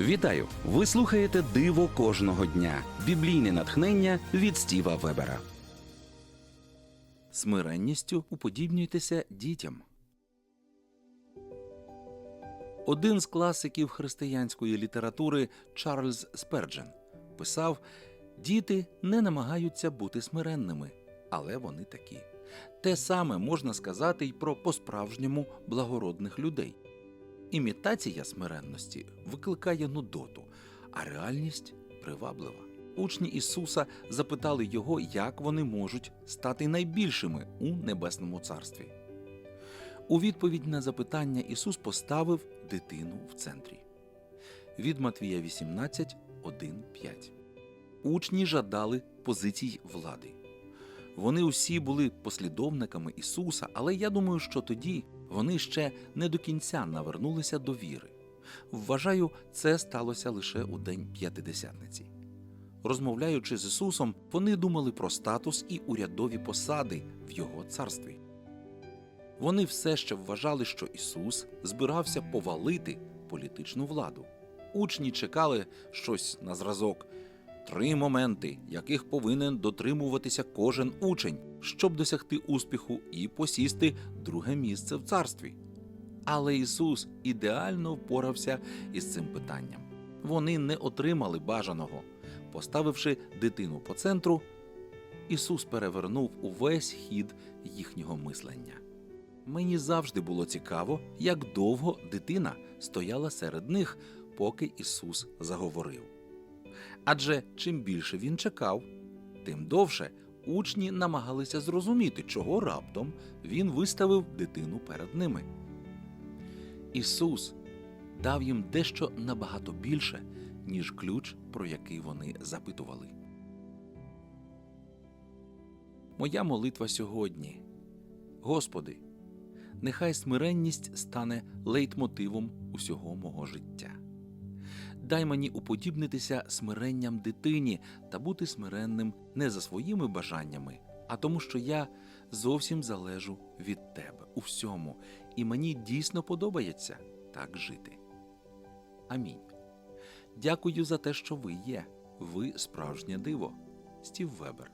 Вітаю! Ви слухаєте Диво кожного дня. Біблійне натхнення від Стіва Вебера. Смиренністю уподібнюйтеся дітям. Один з класиків християнської літератури Чарльз Сперджен писав: Діти не намагаються бути смиренними, але вони такі. Те саме можна сказати й про по-справжньому благородних людей. Імітація смиренності викликає нудоту, а реальність приваблива. Учні Ісуса запитали його, як вони можуть стати найбільшими у небесному царстві. У відповідь на запитання Ісус поставив дитину в центрі. Від Матвія 18, 1, 5. Учні жадали позицій влади. Вони усі були послідовниками Ісуса, але я думаю, що тоді вони ще не до кінця навернулися до віри. Вважаю, це сталося лише у день п'ятидесятниці. Розмовляючи з Ісусом, вони думали про статус і урядові посади в Його царстві. Вони все ще вважали, що Ісус збирався повалити політичну владу. Учні чекали щось на зразок три моменти, яких повинен дотримуватися кожен учень, щоб досягти успіху і посісти друге місце в царстві. Але Ісус ідеально впорався із цим питанням. Вони не отримали бажаного. Поставивши дитину по центру, Ісус перевернув увесь хід їхнього мислення. Мені завжди було цікаво, як довго дитина стояла серед них, поки Ісус заговорив. Адже чим більше він чекав, тим довше учні намагалися зрозуміти, чого раптом він виставив дитину перед ними. Ісус дав їм дещо набагато більше, ніж ключ, про який вони запитували. Моя молитва сьогодні. Господи, нехай смиренність стане лейтмотивом усього мого життя. Дай мені уподібнитися смиренням дитині та бути смиренним не за своїми бажаннями, а тому, що я зовсім залежу від тебе у всьому, і мені дійсно подобається так жити. Амінь. Дякую за те, що ви є. Ви справжнє диво. Стів Вебер.